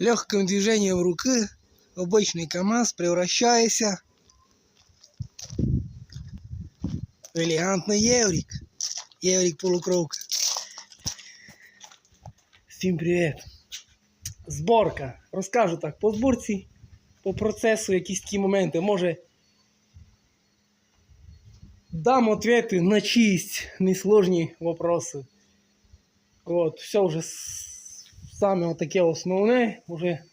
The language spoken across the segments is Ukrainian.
легким движением руки обычный КАМАЗ превращается в элегантный Еврик. Еврик полукровка. Всім привіт! Зборка. Розкажу так, по зборці, по процесу якісь такі моменти. Може дам ответи на чиїсь несложні вопроси. От, все вже с- саме таке основне вже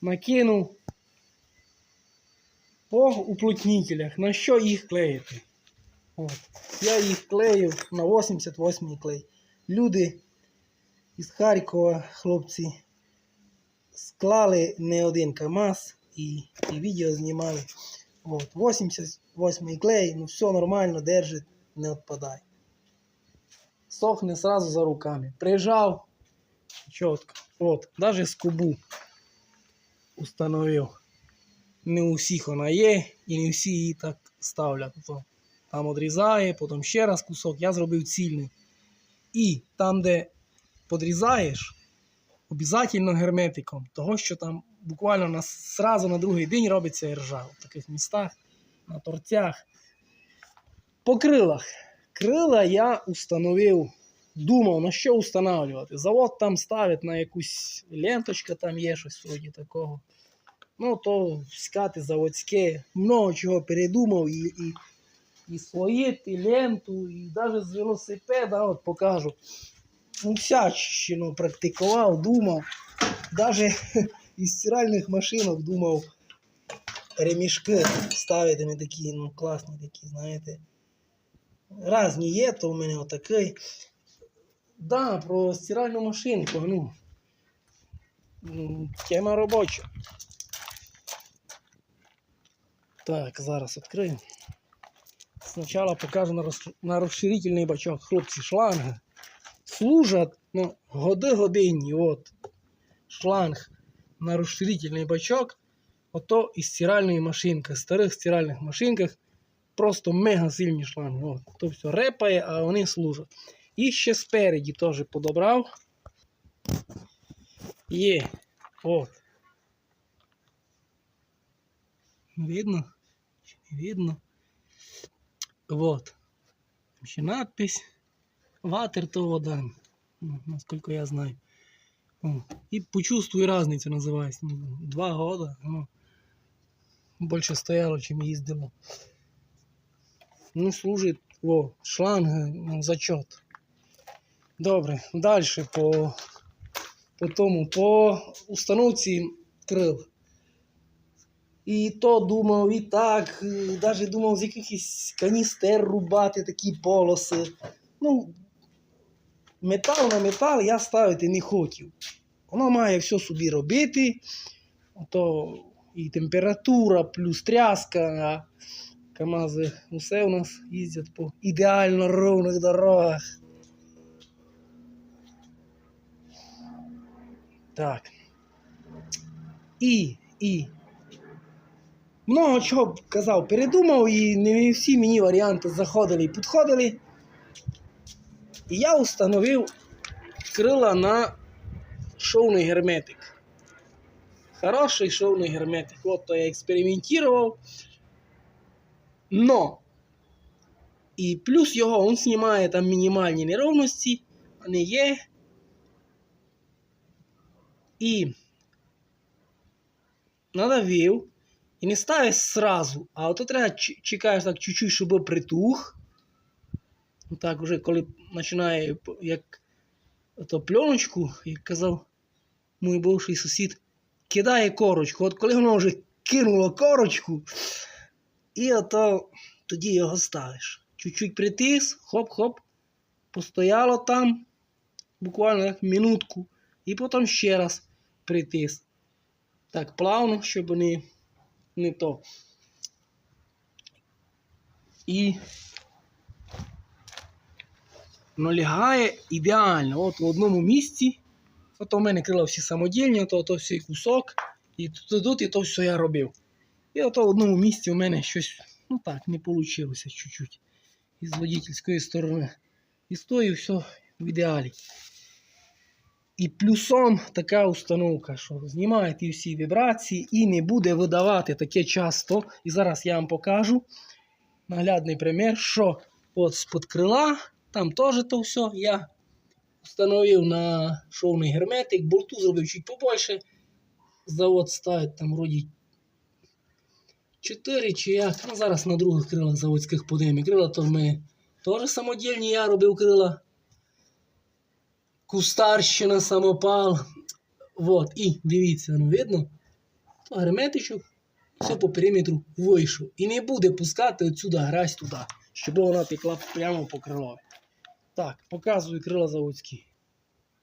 накинув по уплотнителях, на що їх клеїти. От. Я їх клею на 88 клей. Люди із Харкова, хлопці, склали не один КАМАЗ і, і відео знімали. От, 88 клей, ну все нормально, держить, не відпадає. Сохне сразу за руками. Прижав, чітко. От, даже скобу установив. Не у всіх вона є, і не всі її так ставлять. Там відрізає, потім ще раз кусок. Я зробив цільний. І там, де подрізаєш, обов'язково герметиком, того що там буквально на, сразу на другий день робиться іржа в таких містах, на торцях. По крилах. Крила я установив, думав, на що встановлювати. Завод там ставить на якусь ленточка, там є щось вроді такого. Ну, то скати заводське, много чого передумав і, і, і своє, і ленту, і навіть з велосипеда, от покажу. Ну, всячину практикував, думав. Навіть із стиральних машинок думав ремішки ставити ми такі, ну, класні такі, знаєте. Разні є, то в мене отакий. Да, про стиральну машинку, ну. Тема робоча. Так, зараз відкрию. Спочатку покажу на, роз... на розширительний бачок. Хлопці, шланги служать ну, годи годинні. От. Шланг на розширительний бачок. Ото із стиральної машинки. В старих стиральних машинках просто мега сильні шланги. От. То все репає, а вони служать. І ще спереді теж подобрав. Є. От. Видно? Чи не видно? Вот. Там надпись. Ватер то вода. Ну, Насколько я знаю. И почувствуй разницу называется. Ну, Два года. Ну, больше стояло, чем ездило. Ну, служит. О, шланг, ну, зачет. Добре. Дальше по, по тому, по установці крил. І то думав, і так, навіть думав з якихось каністер рубати такі полоси. Ну, метал на метал я ставити не хотів. Воно має все собі робити. То і температура, плюс тряска. КАМАЗи усе у нас їздять по ідеально ровних дорогах. Так. І, і. Много чого казав, передумав, і не всі мені варіанти заходили і підходили. І я установив крила на шовний герметик. Хороший шовний герметик. От то я експериментував. Но. І плюс його він знімає там мінімальні неровності, вони є. І надавив. І не ставиш сразу, а ото треба чекаєш так чуть-чуть, щоб притух. Ну так, вже коли починає як ото пленочку, як казав мій бувший сусід, кидає корочку. От коли воно вже кинуло корочку, і ото тоді його ставиш. Чуть-чуть притис, хоп-хоп, постояло там буквально як минутку, і потім ще раз притис. Так, плавно, щоб не, не то. І воно лягає ідеально. От в одному місці. Ото в мене крила всі самодільні, то, то всі кусок. І тут, тут, і то все я робив. І ото в одному місці у мене щось, ну так, не вийшло чуть-чуть. Із водительської сторони. І з тої все в ідеалі. І плюсом така установка, що знімає ті всі вібрації і не буде видавати таке часто. І зараз я вам покажу наглядний примір, що от з-під крила, там теж то все. Я встановив на шовний герметик, болту зробив чуть побольше. Завод ставить там вроді 4 чи як. Ну, зараз на других крилах заводських подивимо. Крила то мене теж самодільні, я робив крила. Кустарщина, самопал. Вот. І дивіться, ну видно? То все по периметру вийшов. І не буде пускати отсюда грязь туди, щоб вона текла прямо по крилові. Так, показую крила заводські.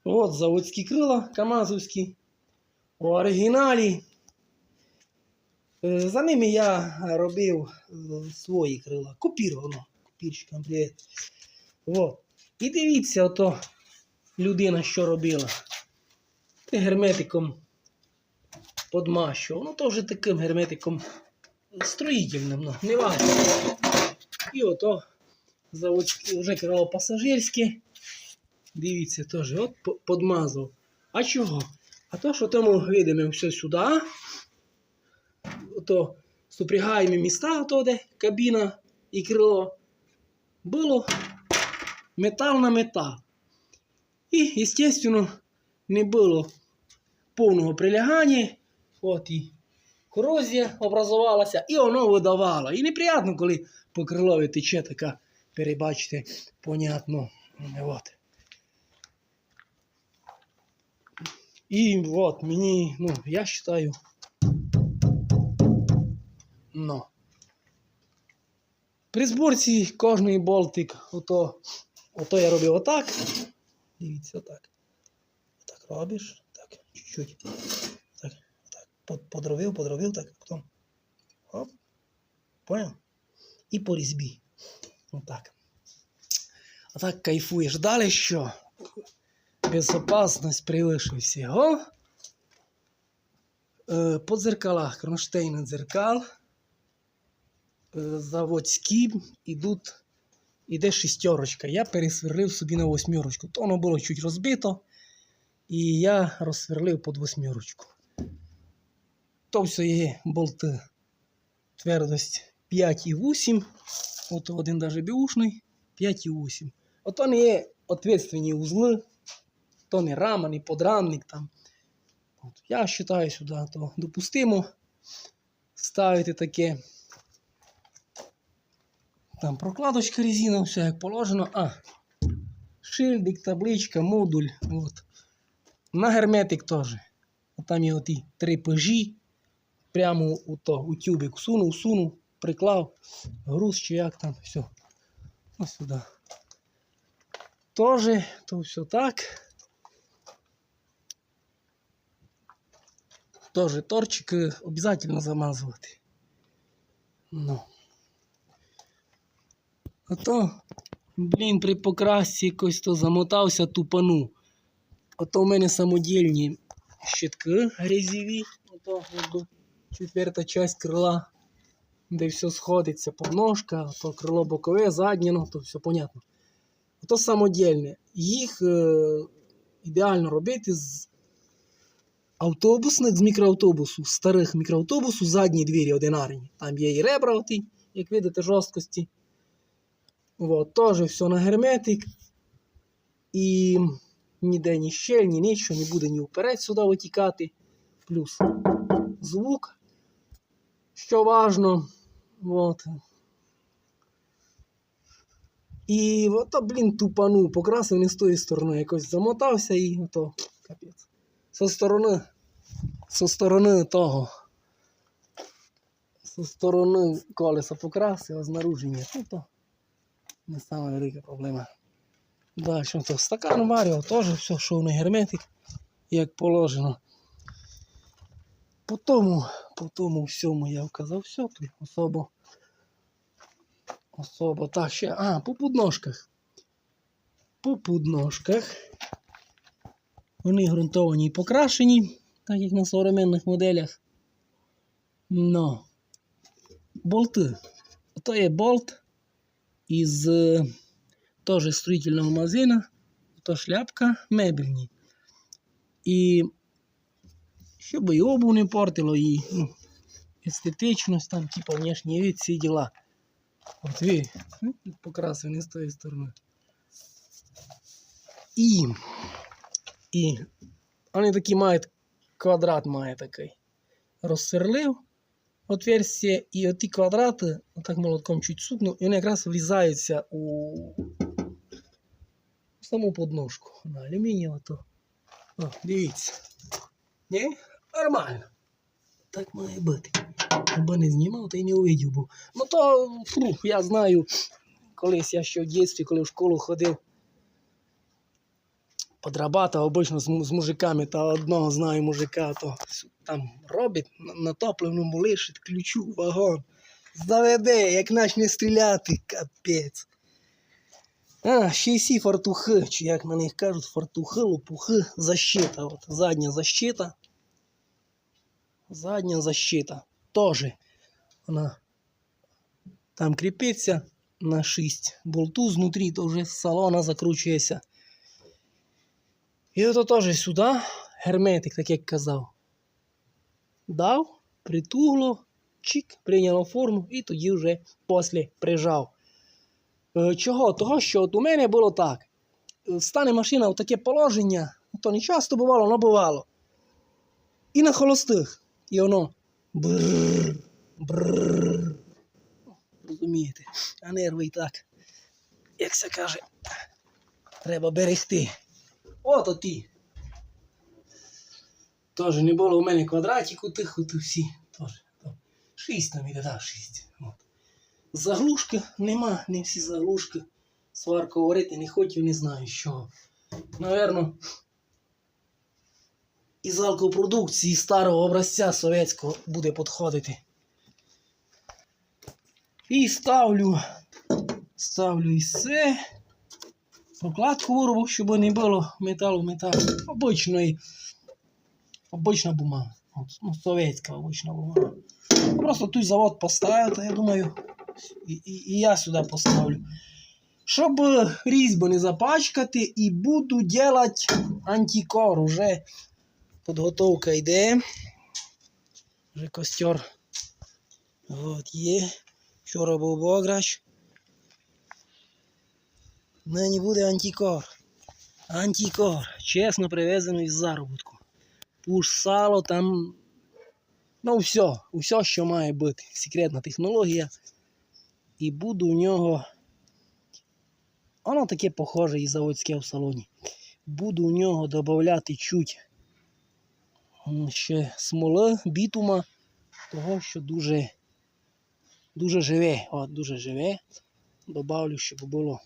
От заводські крила, камазовські. У оригіналі. Е, За ними я робив е, свої крила. Копіровано. Копірчиком привіт. От. І дивіться, ото людина що робила. Ти герметиком подмащував. Ну, то вже таким герметиком строїтельним, ну, не важко. І ото заводське, вже крило пасажирське. Дивіться, теж от подмазав. А чого? А то, що тому видимо все сюди. Ото супрягаємо міста, ото де кабіна і крило. Було метал на метал. І, звісно, не було повного прилягання. От і корозія образувалася, і воно видавало. І неприємно, коли по крилові тече така, перебачте, понятно. От. І от мені, ну, я вважаю. Ну. При зборці кожний болтик, ото, ото я робив отак. Дивіться, отак. Так робиш. Так, чуть-чуть. Так, так. Под- Подровив, подровив, так, потім. Оп. Понял? І по різьбі. Отак. А так кайфуєш. Далі що? Безопасність превыше всього. Е, По дзеркалах, кронштейни дзеркал. Е, Заводські ідуть, іде шістерочка. Я пересверлив собі на восьмерочку. То воно було чуть розбито. І я розсверлив під восьмерочку. То все є болти твердость 5,8. От один даже бюшний 5,8. Ото не є ответственні узли, то не рама, не подрамник там. От, я вважаю сюди, то допустимо ставити таке. Там прокладочка резина, все як положено. А, шильдик, табличка, модуль. От. На герметик теж. Там є оті три пежі. Прямо у, то, у тюбик сунув, сунув, приклав, груз чи як там, все. Ось сюди. Тоже, то все так. Тоже торчик е, обязательно замазувати. Ну. А то, блін, при покрасці якось то замотався тупану. Ото в мене самодільні щитки грязіві. Ото якби четверта часть крила, де все сходиться, подножка, то крило бокове, заднє, ну то все понятно. Ото самодільне. Їх е, ідеально робити з автобусних, з мікроавтобусу, старих мікроавтобусу, задні двері одинарні. Там є і ребра, оті, як видите, жорсткості. Вот, теж все на герметик. І ніде ні щель, ні нічого, не буде ні вперед сюди витікати. Плюс звук, що важно. Вот. І ото, блін, тупану, покрасив не з тої сторони, якось замотався і ото капець. Со сторони, со сторони того. Со сторони колеса покрасив, а знаружи ні. Ну то не сама велика проблема. Далі, то стакан варіо, теж все, шовний герметик, як положено. По тому, по тому всьому я вказав все, тут особо. Особо. Так, ще. А, по подножках. По подножках. Вони ґрунтовані і покрашені, так як на современних моделях. Но. Болти. То є болт із е, теж строїтельного магазину. То шляпка мебельні. І щоб і обув не портило, і ну, естетичність, там, типа внешній вид, всі діла. От ви, ну, покрасив з тої сторони. І, і вони такі мають, квадрат має такий. Розсверлив отверстие, і оті квадрати, отак молотком чуть сукнув, і вони якраз влізаються у саму подножку. На алюмінієва то. О, дивіться. Ні? Нормально. Так має бути. Аби не знімав, то й не увидів був. Ну то фу, я знаю, колись я ще в дитинстві, коли в школу ходив, подрабатав обично з, мужиками, та одного знаю мужика, то там робить на, топливному лишить ключу, вагон. Заведе, як начне стріляти, капець. А, ще й сі фартухи, чи як на них кажуть, фартухи, лопухи, защита. От, задня защита. Задня защита. Тоже вона там кріпиться на 6 болту знутрі, то вже салона закручується. І ото теж сюди герметик, так як казав. Дав, притугло, чик, прийняло форму і тоді вже після прижав. Е, Чого? Того, що от у мене було так. Стане машина в таке положення, то не часто бувало, але бувало. І на холостих. І воно. Бррр, бррр. Розумієте, а нерви і так. Як це каже, треба берегти. От оті. Тож не було у мене квадратику тих от всі. Тож, шість там іде, так, шість. От. Заглушки нема, не всі заглушки. Сварку говорити не хотів, не знаю що. Наверно, із алкопродукції старого образця совєтського буде підходити. І ставлю, ставлю і все. Прокладку виробив, щоб не було металу металу. Обичної, обична бумага. Ну, совєтська обична бумага. Просто той завод поставив, то я думаю, і, і, і я сюди поставлю. Щоб е, різьбу не запачкати, і буду делать антикор. Уже підготовка йде. Вже костер. От є. Вчора був бограч. Нині буде антикор. Антикор. Чесно привезений з заробітку. Пуш сало там. Ну, все, все, що має бути. Секретна технологія. І буду в нього. Воно таке похоже і заводське в салоні. Буду в нього додати чуть ще смоли, бітума, того, що дуже, дуже живе. От, дуже живе. Добавлю, щоб було.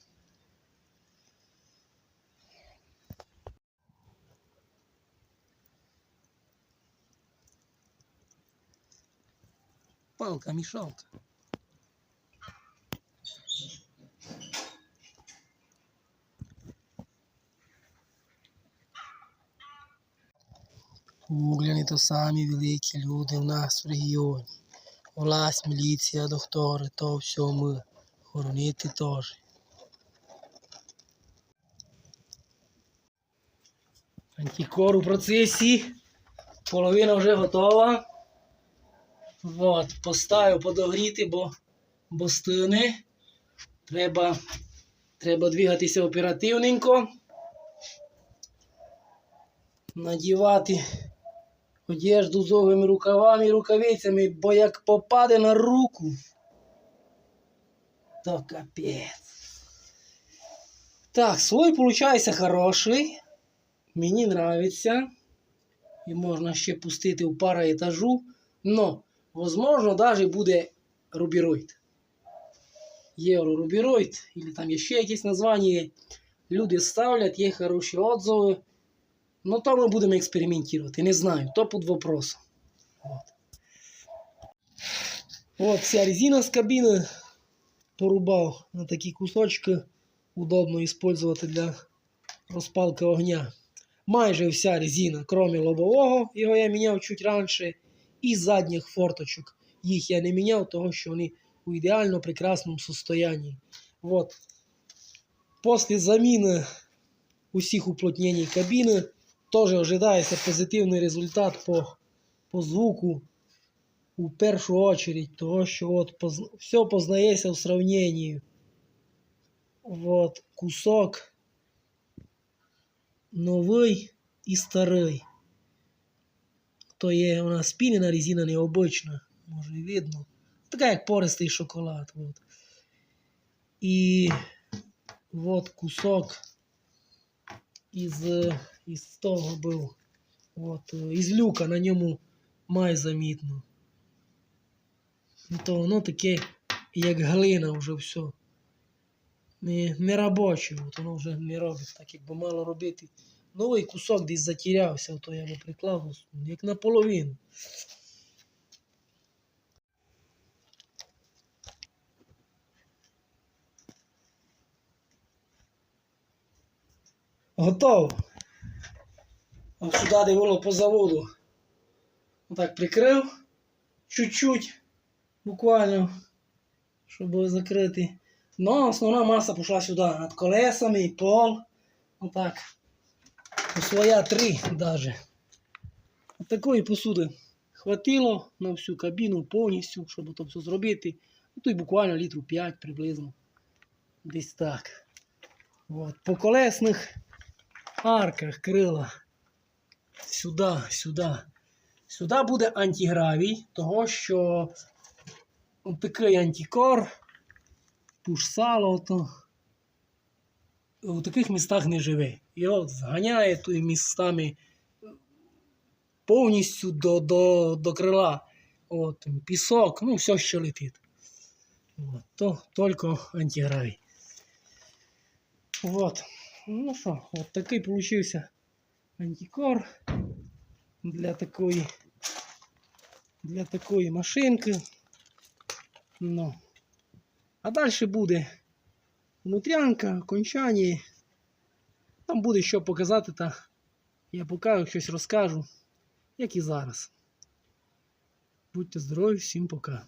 Палка, мішалка. Угляни то самі великі люди в нас в регіоні. Власть, міліція, доктори, то все ми. Хоронити теж. Антикор у процесі. Половина вже готова. От, поставив подогріти, бо, бо стине. Треба, треба двигатися оперативненько. Надівати одежду з довгими рукавами і рукавицями, бо як попаде на руку, то капець. Так, слой получається хороший. Мені нравиться. І можна ще пустити в пара етажу. Но, возможно, даже буде рубіроїд. Єврорубіроїд, або там є ще якесь названня. Люди ставлять, є хороші отзиви. Ну, то ми будемо експериментувати. Не знаю, то під вопросом. От вся резина з кабіни порубав на такі кусочки. Удобно використовувати для розпалки огня. Майже вся резина, крім лобового, його я міняв чуть раніше, і задніх форточок. Їх я не міняв, тому що вони у ідеально прекрасному состоянии. Вот. Після заміни усіх уплотнень кабіни теж ожидається позитивний результат по, по звуку у першу очередь, того що от поз... все познається в сравненні. От кусок новий і старий. То є у нас спінена резина необична, може і видно. Така як пористий шоколад. От. І от кусок із, із того був. От, із люка на ньому май замітно. Ну, То воно таке, як глина вже все. Не, не робоче, от воно вже не робить, так якби мало робити. Новий кусок десь затірявся, то я би приклав, як наполовину. Готово. А сюди де було по заводу. Отак прикрив чуть-чуть, буквально, щоб закрити. Ну, основна маса пішла сюди, над колесами, пол. Отак. Ну, Своя три даже. Такої посуди хватило на всю кабіну повністю, щоб то все зробити. Ну, тут буквально літру 5 приблизно. Десь так. От. По колесних арках крила. Сюди, сюди. Сюди буде антигравій, того що такий антикор, пуш сало, то у таких містах не живе. Його зганяє тут містами повністю до, до, до крила. От, пісок, ну все що летить. От, то тільки антигравій. Вот. Ну що, от такий получився антикор для такої для такої машинки. Ну. А далі буде внутрянка, кончані. Там буде що показати, та я покажу, щось розкажу, як і зараз. Будьте здорові, всім пока.